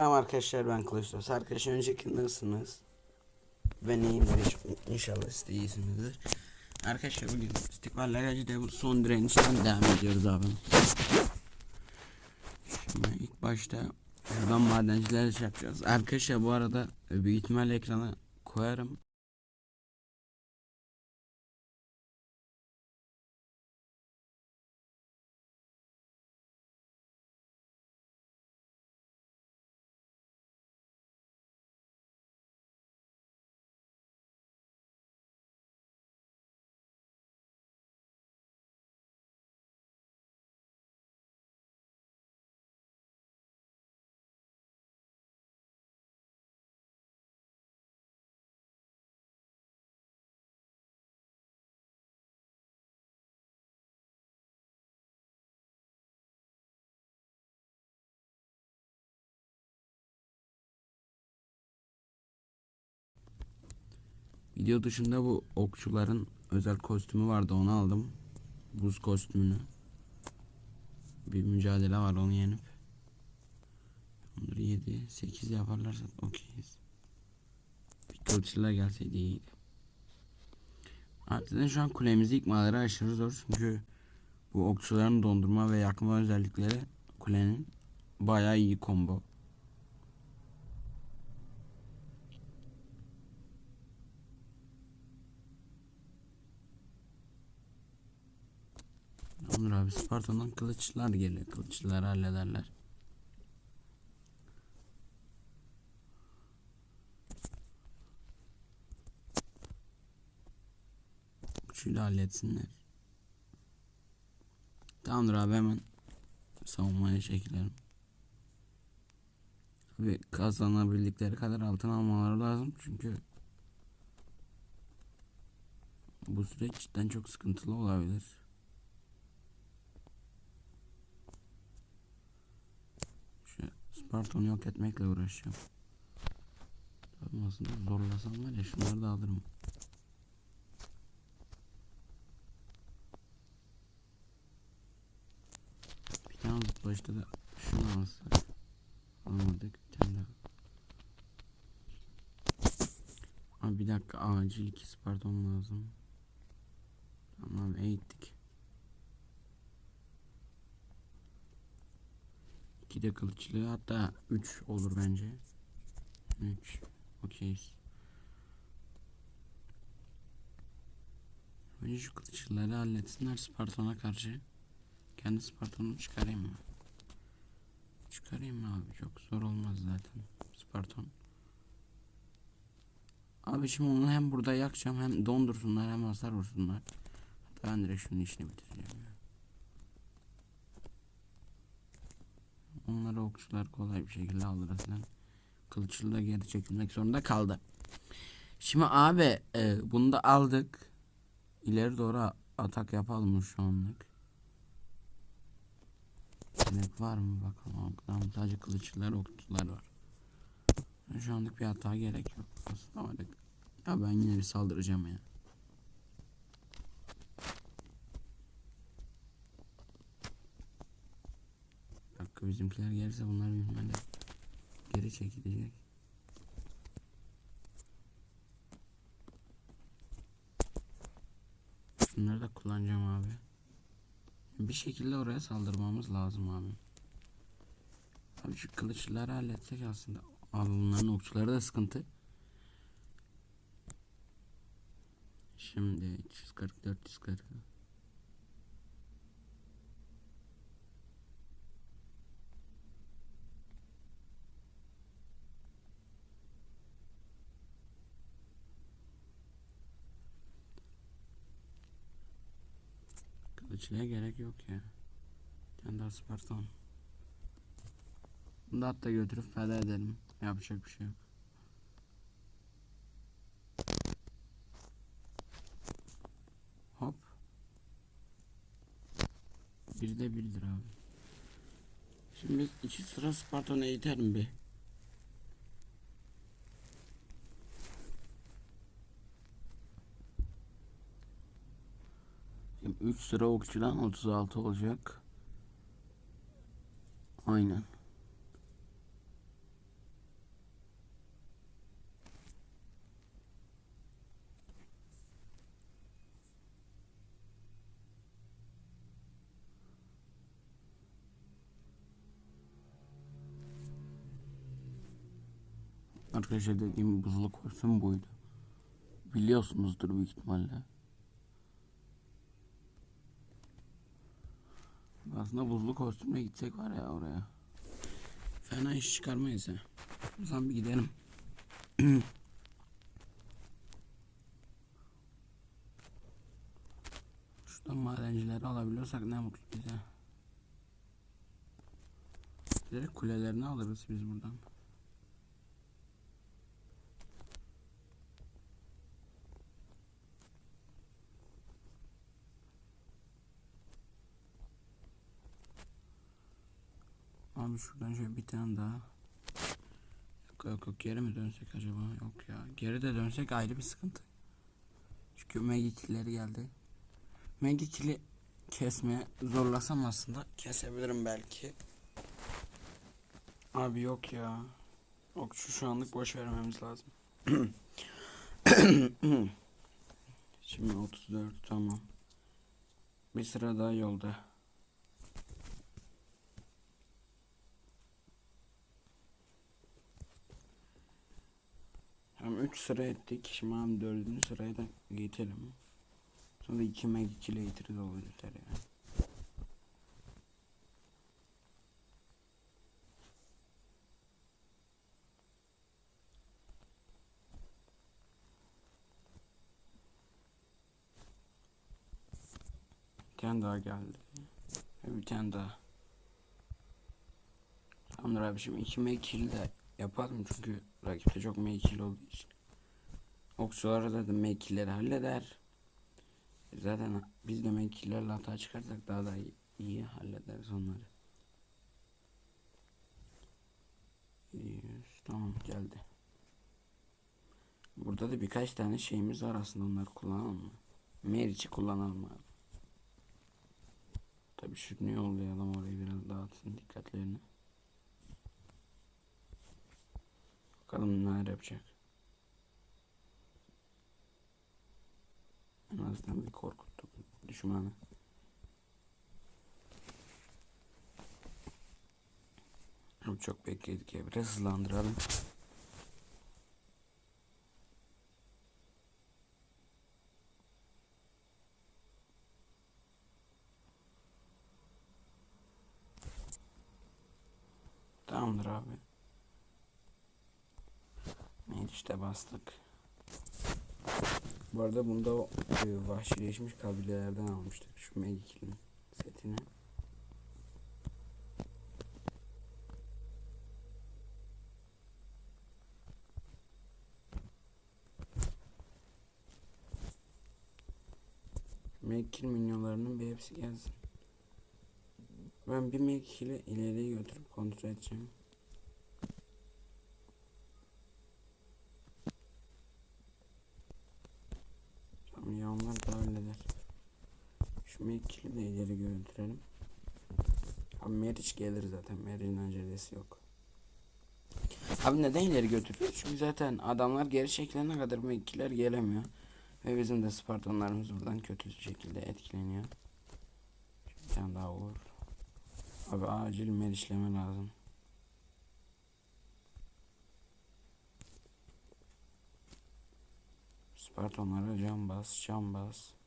Merhaba arkadaşlar ben Kılıçdaroğlu. Arkadaşlar önceki nasılsınız? Ben iyiyim inşallah siz de iyisinizdir. Arkadaşlar bugün İstikbal bu son direnişten devam ediyoruz abi. Şimdi ilk başta buradan madencilerle şey yapacağız. Arkadaşlar bu arada büyük ihtimalle ekrana koyarım. Video dışında bu okçuların özel kostümü vardı onu aldım. Buz kostümünü. Bir mücadele var onu yenip. Onları 7 8 yaparlarsa okeyiz. Bir kılıçlılar gelseydi iyiydi. Zaten şu an kulemizi yıkmaları aşırı zor çünkü bu okçuların dondurma ve yakma özellikleri kulenin bayağı iyi combo. Onur abi Sparta'dan kılıçlar geliyor. Kılıçlar hallederler. Şöyle halletsinler. Tamamdır abi hemen savunmaya çekilelim. Abi kazanabildikleri kadar altın almaları lazım çünkü bu süreç cidden çok sıkıntılı olabilir. Şu Sparton'u yok etmekle uğraşıyorum. Tabii aslında zorlasam var ya şunları da alırım. Bir tane zıplaştı da şunu alsak. Almadık bir tane daha. Abi bir dakika acil iki Sparton lazım. Tamam eğittik. İki de kılıçlı hatta 3 olur bence. 3 okeyiz. Önce şu kılıçlıları halletsinler Sparton'a karşı. Kendi Sparton'u çıkarayım mı? Çıkarayım mı abi? Çok zor olmaz zaten. Sparton. Abi şimdi onu hem burada yakacağım hem dondursunlar hem hasar vursunlar. Hatta ben direkt şunun işini bitireceğim ya. Onları okçular kolay bir şekilde aslında. Kılıçlı da geri çekilmek zorunda kaldı. Şimdi abi e, bunu da aldık. İleri doğru atak yapalım şu anlık? Gerek var mı bakalım. Tamam sadece kılıçlılar okçular var. Şu anlık bir hata gerek yok. Aslında ya ben yine bir saldıracağım ya. Dakika bizimkiler gelirse bunlar bilmem geri çekilecek. Şunları da kullanacağım abi. Bir şekilde oraya saldırmamız lazım abi. Abi şu kılıçları halletsek aslında. Abi bunların okçuları da sıkıntı. Şimdi 340 440. Kılıçlıya gerek yok ya. Kendi daha Spartan. Bunu da hatta götürüp feda edelim. Yapacak bir şey yok. Hop. Bir de birdir abi. Şimdi iki sıra Spartan'a yeterim bir. 3 sıra okçudan 36 olacak. Aynen. Arkadaşlar dediğim buzluk olsun buydu. Biliyorsunuzdur büyük ihtimalle. Aslında buzlu kostümle gitsek var ya oraya. Fena iş çıkarmayız ya. O zaman bir gidelim. Şuradan madencileri alabiliyorsak ne mutlu bize. Direkt kulelerini alırız biz buradan. Abi şuradan şöyle bir tane daha. Yok yok yok geri mi dönsek acaba? Yok ya. Geri de dönsek ayrı bir sıkıntı. Çünkü Megikilleri geldi. Megikili kesmeye zorlasam aslında kesebilirim belki. Abi yok ya. Yok şu şu anlık boş vermemiz lazım. Şimdi 34 tamam. Bir sıra daha yolda. 3 sıra ettik. Şimdi hem 4. sıraya da geçelim. Sonra 2 meg 2 ile getiririz olur yeter ya. Bir tane daha geldi. Bir tane daha. Tamamdır abi şimdi 2 meg 2 de yapalım çünkü rakipte çok 2 olduğu için. Okçuları da, da meg 2'leri halleder. Zaten biz de meg 2'lerle hata çıkarsak daha da iyi, iyi hallederiz onları. 100 tamam geldi. Burada da birkaç tane şeyimiz var aslında onları kullanalım mı? Meriç'i kullanalım abi. Tabi şunu yollayalım orayı biraz dağıtsın dikkatlerini. Bakalım neler yapacak. En azından bir korkuttuk düşmanı. Çok bekledik ya biraz hızlandıralım. Tamamdır abi. Mecliste bastık. Bu arada bunda e, vahşileşmiş kabilelerden almıştık şu Megikil'in setini. Megikil minyonlarının bir hepsi gelsin. Ben bir Megikil'i ileriye götürüp kontrol edeceğim. Tamam ya onlar da halleder. Şu Megikil'i de ileri götürelim. Abi Meriç gelir zaten. Meriç'in acelesi yok. Abi neden ileri götürüyoruz? Çünkü zaten adamlar geri çekilene kadar Megikiller gelemiyor. Ve bizim de Spartanlarımız buradan kötü şekilde etkileniyor. Bir tane daha olur. Abi acil Meriçleme lazım. Spartanlara can bas, can bas.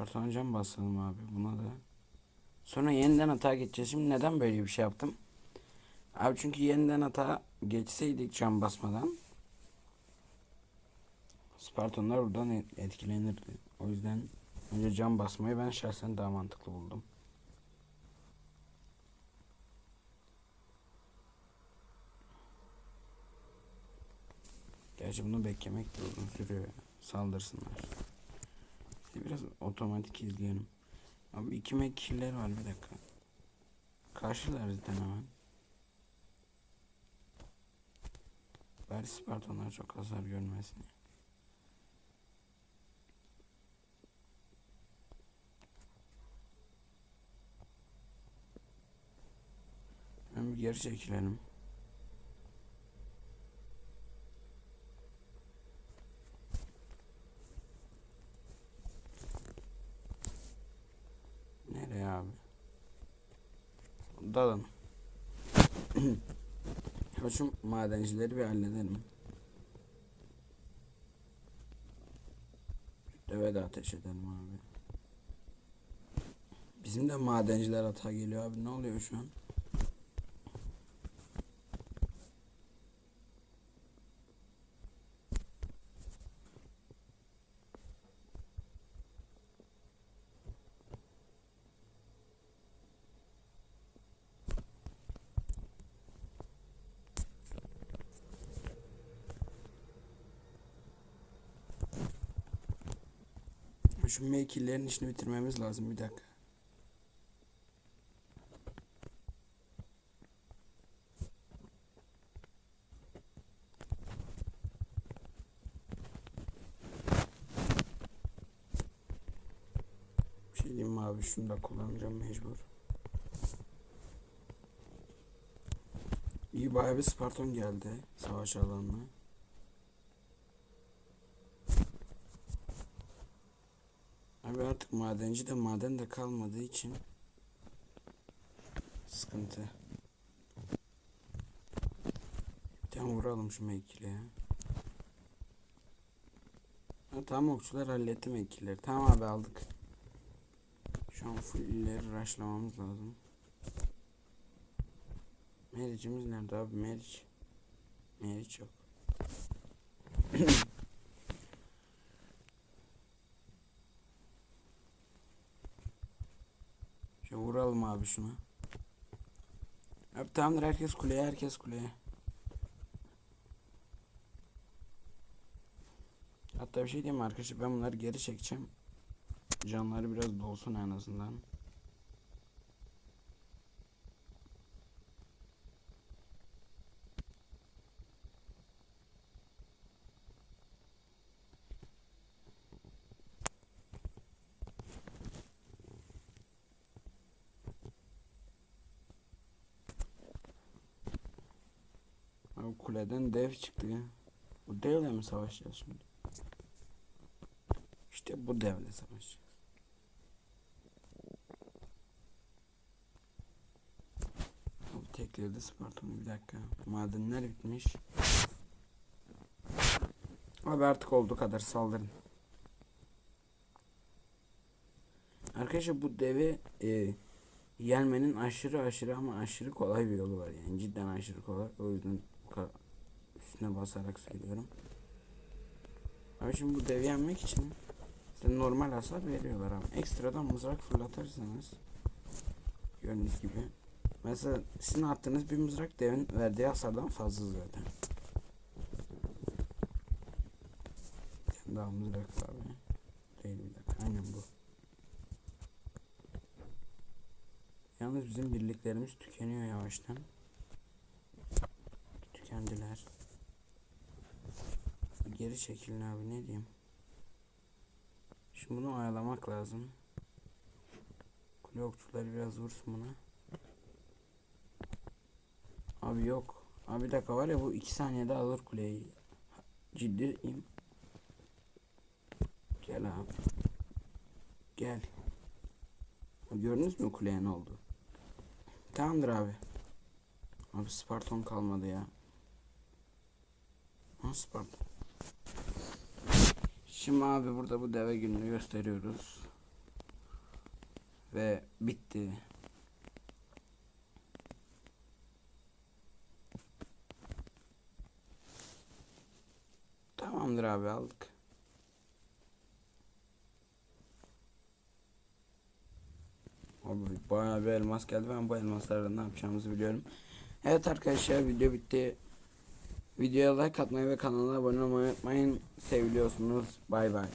Spartan can basalım abi buna da. Sonra yeniden hata geçeceğiz. Şimdi neden böyle bir şey yaptım? Abi çünkü yeniden hata geçseydik can basmadan Spartanlar buradan et- etkilenirdi. O yüzden önce can basmayı ben şahsen daha mantıklı buldum. Gerçi bunu beklemek de uzun sürüyor. Saldırsınlar. Biraz otomatik izleyelim. Abi iki mek killer var bir dakika. Karşılar zaten hemen. Bari Spartanlar çok hasar görmesin. Bir geri çekilelim. Şu madencileri bir halledelim. Deve de ateş edelim abi. Bizim de madenciler hata geliyor abi. Ne oluyor şu an? Şu make'lerin işini bitirmemiz lazım bir dakika. Bir şey diyeyim abi şunu da kullanacağım mecbur. İyi bayağı bir Spartan geldi savaş alanına. Abi artık madenci de maden de kalmadığı için sıkıntı. Bir tane vuralım şu mekile ya. Ha, tamam okçular hallettim mekilleri. Tamam abi aldık. Şu an full illeri rushlamamız lazım. Meriç'imiz nerede abi Meriç? Meriç yok. Şöyle vuralım abi şuna. Abi tamamdır herkes kuleye herkes kuleye. Hatta bir şey diyeyim arkadaşlar ben bunları geri çekeceğim. Canları biraz dolsun en azından. Kuleden dev çıktı ya. Bu devle mi savaşacağız şimdi? İşte bu devle savaşacağız. Abi tekledi Spartan'ı bir dakika. Madenler bitmiş. Abi artık olduğu kadar saldırın. Arkadaşlar bu devi e, yenmenin aşırı aşırı ama aşırı kolay bir yolu var yani cidden aşırı kolay. O yüzden kadar üstüne basarak söylüyorum. Abi şimdi bu devi yenmek için işte normal hasar veriyorlar ama ekstradan mızrak fırlatırsanız gördüğünüz gibi mesela sizin attığınız bir mızrak devin verdiği hasardan fazla zaten. Daha mızrak abi. Değil bir dakika aynen bu. Yalnız bizim birliklerimiz tükeniyor yavaştan. Tükendiler. Geri çekilin abi ne diyeyim. Şimdi bunu ayarlamak lazım. Kule okçuları biraz vursun buna. Abi yok. Abi bir dakika var ya bu iki saniyede alır kuleyi. Ciddiyim. Gel abi. Gel. Gördünüz mü kuleye ne oldu? Tamamdır abi. Abi Spartan kalmadı ya. Ha. Şimdi abi burada bu deve gününü gösteriyoruz. Ve bitti. Tamamdır abi aldık. Abi bayağı bir elmas geldi. Ben bu elmaslarla ne yapacağımızı biliyorum. Evet arkadaşlar video bitti. Videoya like atmayı ve kanala abone olmayı unutmayın. Seviliyorsunuz. Bay bay.